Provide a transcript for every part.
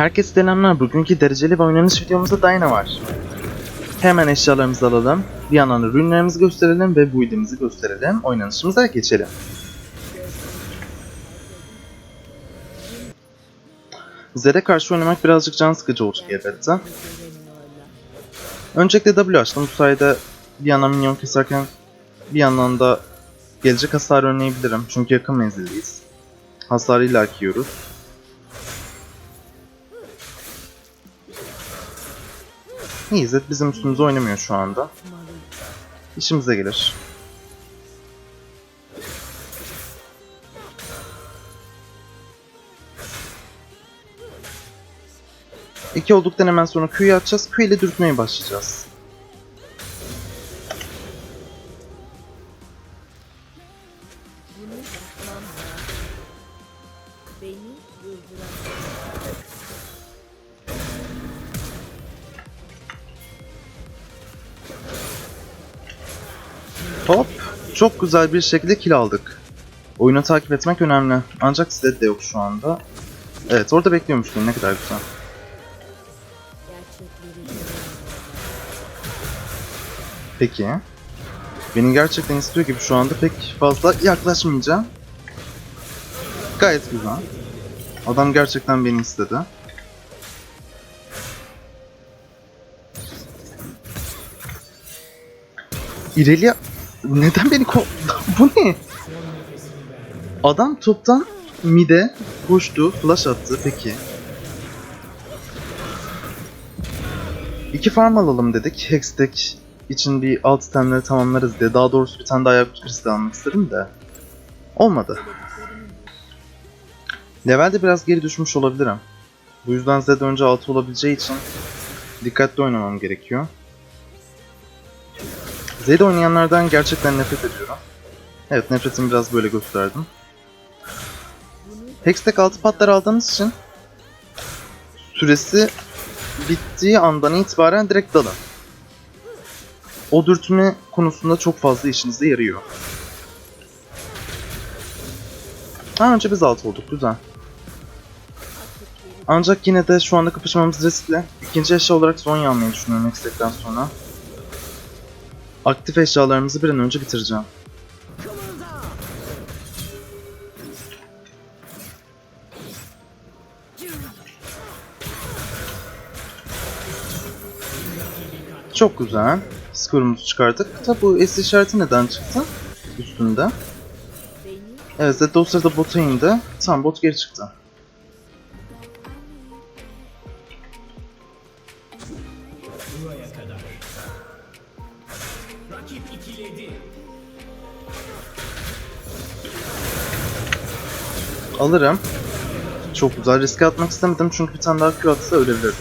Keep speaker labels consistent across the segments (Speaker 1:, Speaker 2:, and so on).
Speaker 1: Herkese selamlar. Bugünkü dereceli ve oynanış videomuzda Dyna var. Hemen eşyalarımızı alalım. Bir yandan da ürünlerimizi gösterelim ve build'imizi gösterelim. Oynanışımıza geçelim. Zed'e karşı oynamak birazcık can sıkıcı olacak elbette. Öncelikle W açtım. Bu sayede bir yandan minyon keserken bir yandan da gelecek hasarı önleyebilirim. Çünkü yakın menzildeyiz. Hasarı illaki yiyoruz. İyi bizim üstümüze oynamıyor şu anda. İşimize gelir. İki olduktan hemen sonra Q'yu atacağız. Q ile dürtmeye başlayacağız. Hop! Çok güzel bir şekilde kill aldık. Oyunu takip etmek önemli. Ancak Zed de yok şu anda. Evet orada bekliyormuştum ne kadar güzel. Peki. Beni gerçekten istiyor gibi şu anda pek fazla yaklaşmayacağım. Gayet güzel. Adam gerçekten beni istedi. İrelia... Neden beni ko... Bu ne? Adam toptan mide koştu, flash attı peki. İki farm alalım dedik. Hextech için bir alt itemleri tamamlarız diye. Daha doğrusu bir tane daha yakut kristal almak istedim de. Olmadı. Levelde biraz geri düşmüş olabilirim. Bu yüzden Zed önce 6 olabileceği için dikkatli oynamam gerekiyor. Zed oynayanlardan gerçekten nefret ediyorum. Evet nefretimi biraz böyle gösterdim. Hextech 6 patlar aldığımız için süresi bittiği andan itibaren direkt dalın. O dürtme konusunda çok fazla işinize yarıyor. Ha önce biz alt olduk güzel. Ancak yine de şu anda kapışmamız riskli. İkinci eşya olarak Zonya almayı düşünüyorum Hextech'ten sonra. Aktif eşyalarımızı bir an önce bitireceğim. Çok güzel. Skorumuzu çıkardık. Tabi bu S işareti neden çıktı? Üstünde. Evet Zed o sırada bota indi. Tam bot geri çıktı. Alırım. Çok güzel. Riske atmak istemedim çünkü bir tane daha Q atsa ölebilirdim.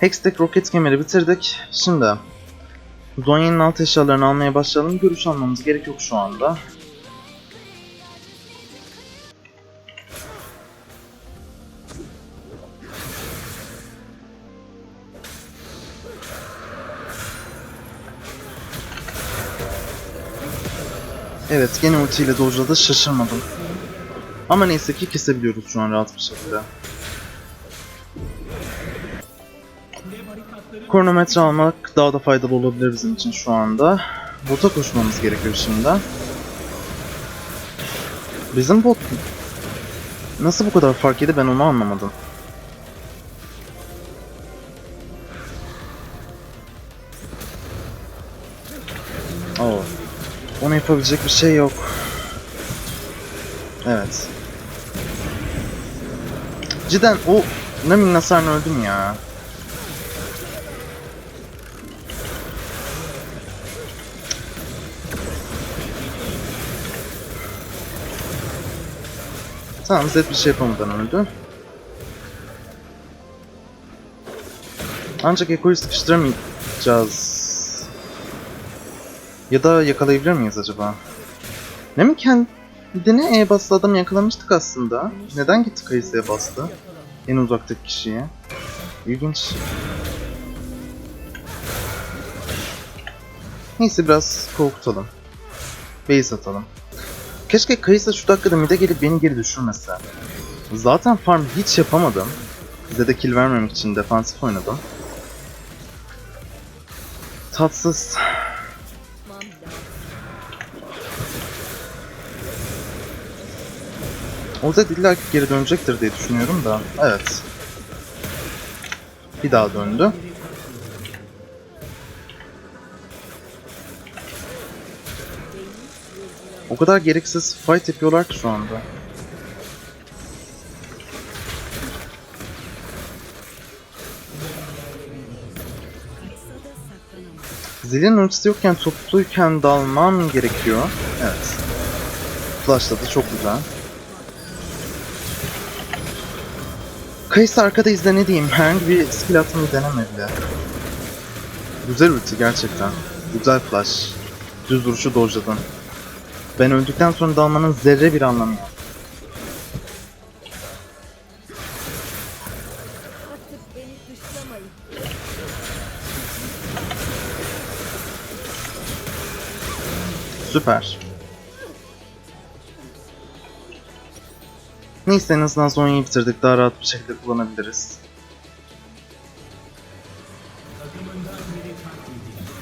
Speaker 1: Hextech roket kemeri bitirdik. Şimdi Zonya'nın alt eşyalarını almaya başlayalım. Görüş almamız gerek yok şu anda. Evet gene ultiyle dojladı şaşırmadım. Ama neyse ki kesebiliyoruz şu an rahat bir şekilde. Kronometre almak daha da faydalı olabilir bizim için şu anda. Bota koşmamız gerekiyor şimdi. Bizim bot nasıl bu kadar fark yedi ben onu anlamadım. Yapabilecek bir şey yok. Evet. Cidden o Nami'nin hasarını öldüm ya. Tamam Zed bir şey yapamadan öldü. Ancak Eko'yu sıkıştıramayacağız. Ya da yakalayabilir miyiz acaba? Ne mi kendine E bastı adamı yakalamıştık aslında. Neden gitti Kayısı'ya bastı? En uzaktaki kişiye. İlginç. Neyse biraz korkutalım. Base atalım. Keşke Kayısa şu dakikada mid'e gelip beni geri düşürmese. Zaten farm hiç yapamadım. Bize de kill vermemek için defansif oynadım. Tatsız. Orada illa ki geri dönecektir diye düşünüyorum da. Evet. Bir daha döndü. O kadar gereksiz fight yapıyorlar ki şu anda. Zilin ultisi yokken topluyken dalmam gerekiyor. Evet. Flashladı çok güzel. Kayısı arkada izle ne diyeyim herhangi bir skill atmayı denemedi. Güzel ulti gerçekten. Güzel flash. Düz vuruşu dojladın. Ben öldükten sonra dalmanın zerre bir anlamı yok. Süper. Neyse en azından Zonya'yı bitirdik. Daha rahat bir şekilde kullanabiliriz.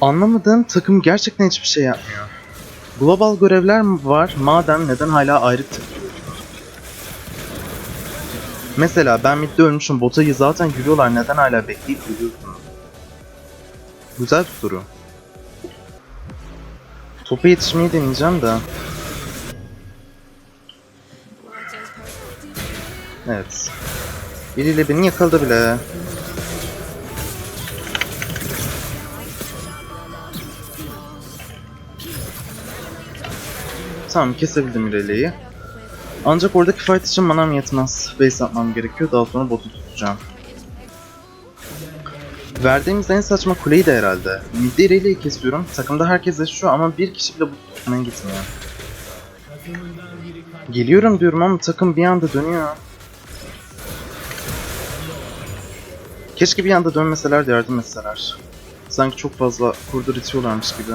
Speaker 1: Anlamadığım takım gerçekten hiçbir şey yapmıyor. Global görevler mi var? Madem neden hala ayrı? Mesela ben midde ölmüşüm. Bota'yı zaten yürüyorlar. Neden hala bekleyip yürüyorsunuz? Güzel bir soru. Topa yetişmeyi deneyeceğim de. Evet. Biriyle beni yakaladı bile. Tamam kesebildim İrelia'yı. Ancak oradaki fight için manam yetmez. Base atmam gerekiyor daha sonra botu tutacağım. Verdiğimiz en saçma kuleyi de herhalde. Midde İrelia'yı kesiyorum. Takımda herkes yaşıyor ama bir kişi bile bu tutmaya gitmiyor. Geliyorum diyorum ama takım bir anda dönüyor. Keşke bir anda dönmeseler de yardım etseler. Sanki çok fazla kurdur itiyorlarmış gibi.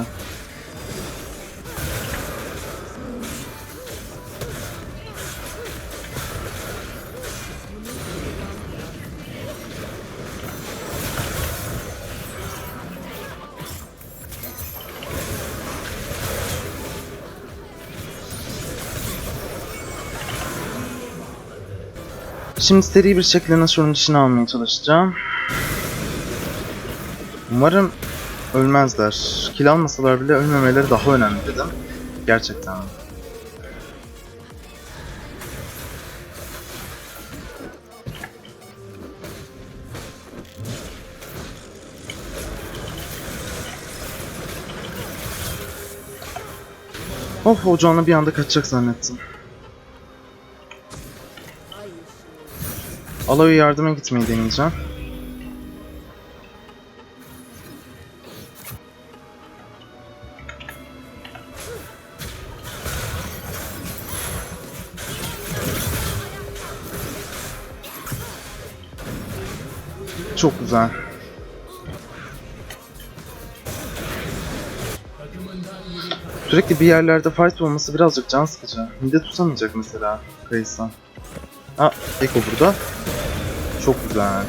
Speaker 1: Şimdi seri bir şekilde Nashor'un dişini almaya çalışacağım. Umarım ölmezler. Kill almasalar bile ölmemeleri daha önemli dedim. Gerçekten. Of ocağına bir anda kaçacak zannettim. Aloy'a yardıma gitmeyi deneyeceğim. Çok güzel. Sürekli bir yerlerde fight olması birazcık can sıkıcı. Mide tutamayacak mesela Kayısa. Ha, Eko burada. Çok güzel.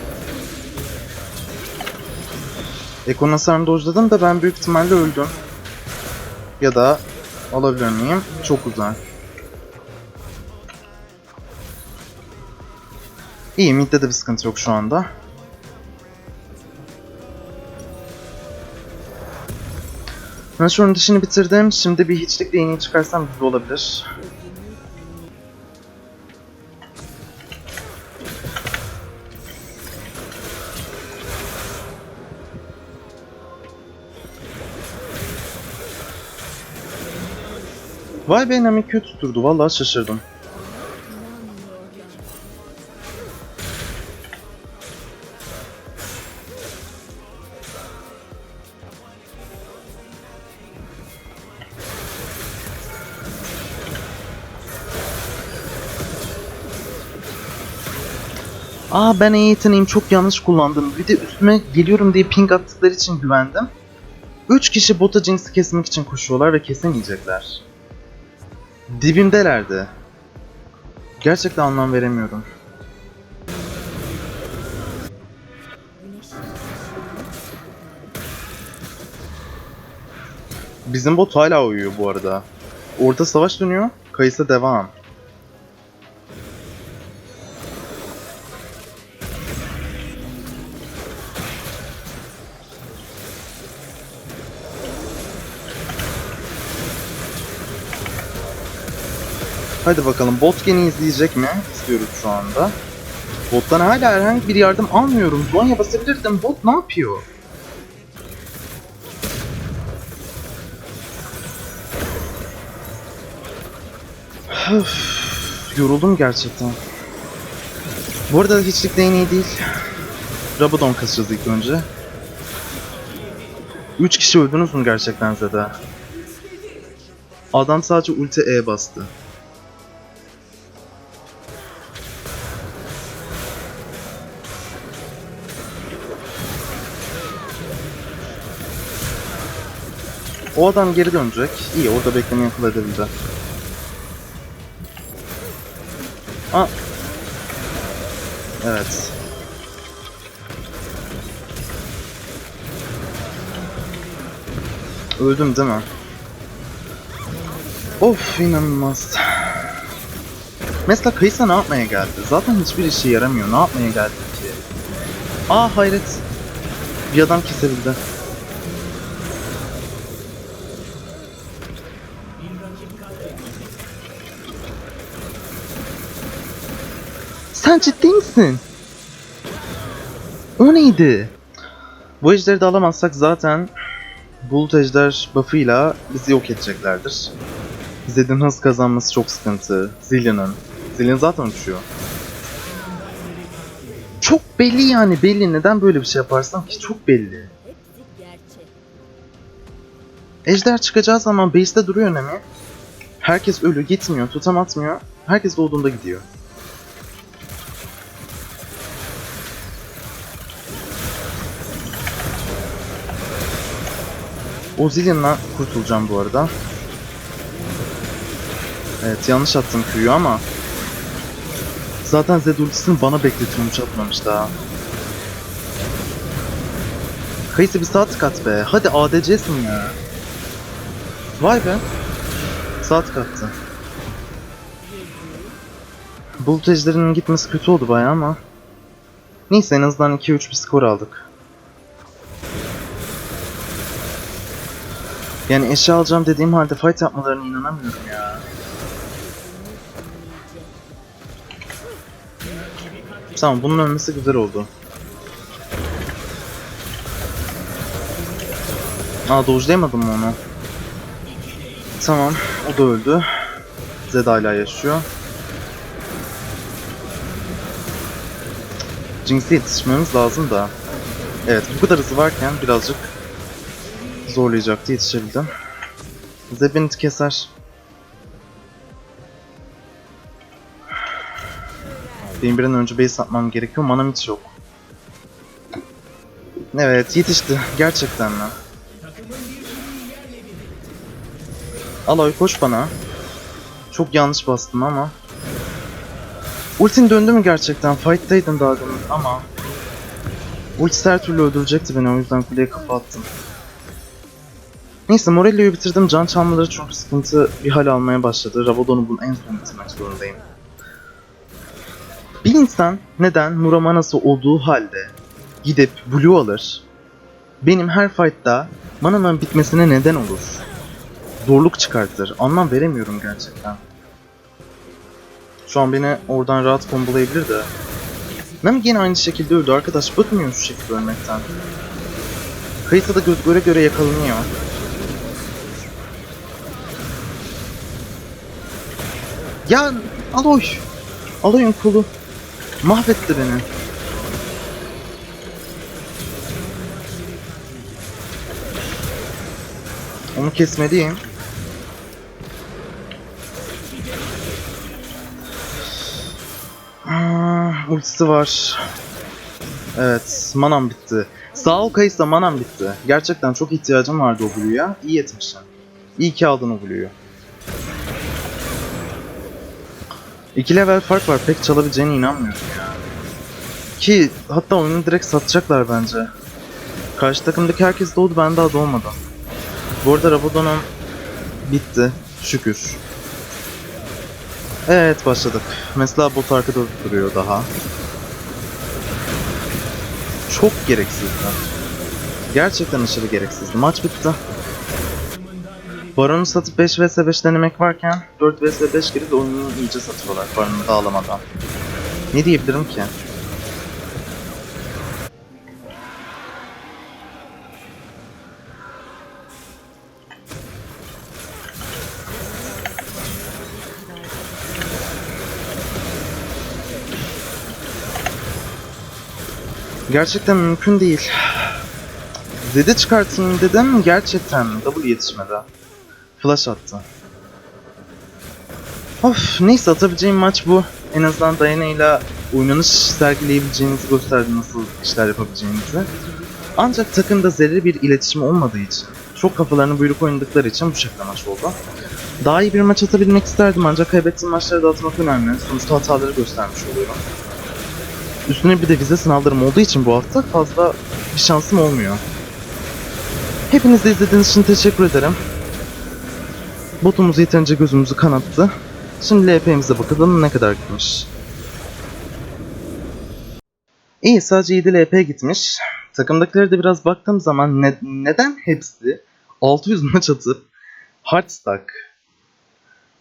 Speaker 1: Eko'nun hasarını dojladım da ben büyük ihtimalle öldüm. Ya da alabilir miyim? Çok güzel. İyi, midde de bir sıkıntı yok şu anda. Ben şu dişini bitirdim. Şimdi bir hiçlikle iğneyi çıkarsam güzel olabilir. Vay be Nami kötü tutturdu. Vallahi şaşırdım. Aa ben E yeteneğimi çok yanlış kullandım. Bir de üstüme geliyorum diye ping attıkları için güvendim. Üç kişi bota Jinx'i kesmek için koşuyorlar ve kesemeyecekler. Dibimdelerdi. Gerçekten anlam veremiyorum. Bizim bot hala uyuyor bu arada. Orada savaş dönüyor. Kayısa devam. Hadi bakalım bot gene izleyecek mi? İstiyoruz şu anda. Bottan hala herhangi bir yardım almıyorum. Zonya basabilirdim. Bot ne yapıyor? Öf, yoruldum gerçekten. Bu arada hiçlik değneği değil. Rabadon kasacağız ilk önce. 3 kişi öldünüz mü gerçekten Zeda? Adam sadece ulti E bastı. O adam geri dönecek. İyi orada beklemeyi akıl edebildi. Aa. Evet. Öldüm değil mi? Of inanılmaz. Mesela Kaysa ne yapmaya geldi? Zaten hiçbir işe yaramıyor. Ne yapmaya geldi ki? Aa hayret. Bir adam kesebildi. Sen ciddi misin? O neydi? Bu ejderi de alamazsak zaten Bulut ejder buff'ıyla bizi yok edeceklerdir. Zed'in hız kazanması çok sıkıntı. Zillion'ın. Zillion zaten uçuyor. Çok belli yani belli. Neden böyle bir şey yaparsam ki? Çok belli. Ejder çıkacağı zaman base'de duruyor önemi. Herkes ölü gitmiyor, tutam atmıyor. Herkes doğduğunda gidiyor. O Zillion'la kurtulacağım bu arada. Evet yanlış attım Q'yu ama Zaten Zed ultisini bana bekletiyormuş atmamış daha. Kayısı bir saat kat be. Hadi ADC'sin ya. Vay be. Saat kattı. Bulut ejderinin gitmesi kötü oldu bayağı ama. Neyse en azından 2-3 bir skor aldık. Yani eşya alacağım dediğim halde fight yapmalarına inanamıyorum ya. Tamam bunun ölmesi güzel oldu. Aa dojlayamadım mı onu? Tamam o da öldü. Zed hala yaşıyor. Jinx'e yetişmemiz lazım da. Evet bu kadar hızı varken birazcık zorlayacaktı yetişebildim. Zed beni keser. Benim bir an önce base atmam gerekiyor. Manam hiç yok. Evet yetişti. Gerçekten mi? Aloy koş bana. Çok yanlış bastım ama. Ultin döndü mü gerçekten? Fight'taydın daha demin ama. Ultisi her türlü öldürecekti beni o yüzden kuleye kafa attım. Neyse Morellio'yu bitirdim. Can çalmaları çok sıkıntı bir hal almaya başladı. Rabadon'u bunun en son bitirmek zorundayım. Bir insan neden Muramanası olduğu halde gidip Blue alır, benim her fight'ta manamın bitmesine neden olur. Zorluk çıkartır. Anlam veremiyorum gerçekten. Şu an beni oradan rahat kombolayabilir de. Nami yine aynı şekilde öldü arkadaş. Bıkmıyor şu şekilde ölmekten. Kayısa da göz göre göre yakalanıyor. Ya Aloy! Aloy'un kolu. Mahvetti beni. Onu kesmeliyim. Aa, ultisi var. Evet, manam bitti. Sağ ol Kayısa manam bitti. Gerçekten çok ihtiyacım vardı o Blue'ya. İyi etmişsin. İyi ki aldın o Blue'yu. İki level fark var. Pek çalabileceğine inanmıyorum ya. Ki hatta oyunu direkt satacaklar bence. Karşı takımdaki herkes doğdu ben daha doğmadım. Bu arada Rabadon'un bitti. Şükür. Evet başladık. Mesela bot arkada duruyor daha. Çok gereksizdi. Gerçekten aşırı gereksizdi. Maç bitti. Baron'u satıp 5 vs 5 denemek varken 4 vs 5 girip oyunu iyice satıyorlar Baron'u dağılamadan. Ne diyebilirim ki? Gerçekten mümkün değil. Zed'i çıkartayım dedim gerçekten W yetişmedi. Flash attı. Of neyse atabileceğim maç bu. En azından Diana ile oynanış sergileyebileceğinizi gösterdi nasıl işler yapabileceğinizi. Ancak takımda zerre bir iletişim olmadığı için, çok kafalarını buyruk oynadıkları için bu şekilde maç oldu. Daha iyi bir maç atabilmek isterdim ancak kaybettiğim maçları da atmak önemli. Sonuçta hataları göstermiş oluyorum. Üstüne bir de vize sınavlarım olduğu için bu hafta fazla bir şansım olmuyor. Hepiniz de izlediğiniz için teşekkür ederim. Botumuz yeterince gözümüzü kanattı. Şimdi LP'mize bakalım ne kadar gitmiş. İyi sadece 7 LP gitmiş. Takımdakilere de biraz baktığım zaman ne- neden hepsi 600 maç atıp hardstack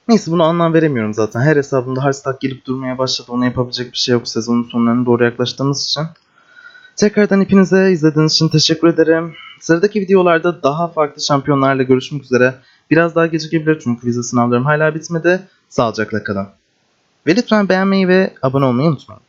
Speaker 1: Neyse bunu anlam veremiyorum zaten. Her hesabımda hardstack gelip durmaya başladı. Ona yapabilecek bir şey yok sezonun sonlarına doğru yaklaştığımız için. Tekrardan hepinize izlediğiniz için teşekkür ederim. Sıradaki videolarda daha farklı şampiyonlarla görüşmek üzere. Biraz daha gecikebilir çünkü vize sınavlarım hala bitmedi. Sağlıcakla kalın. Ve lütfen beğenmeyi ve abone olmayı unutmayın.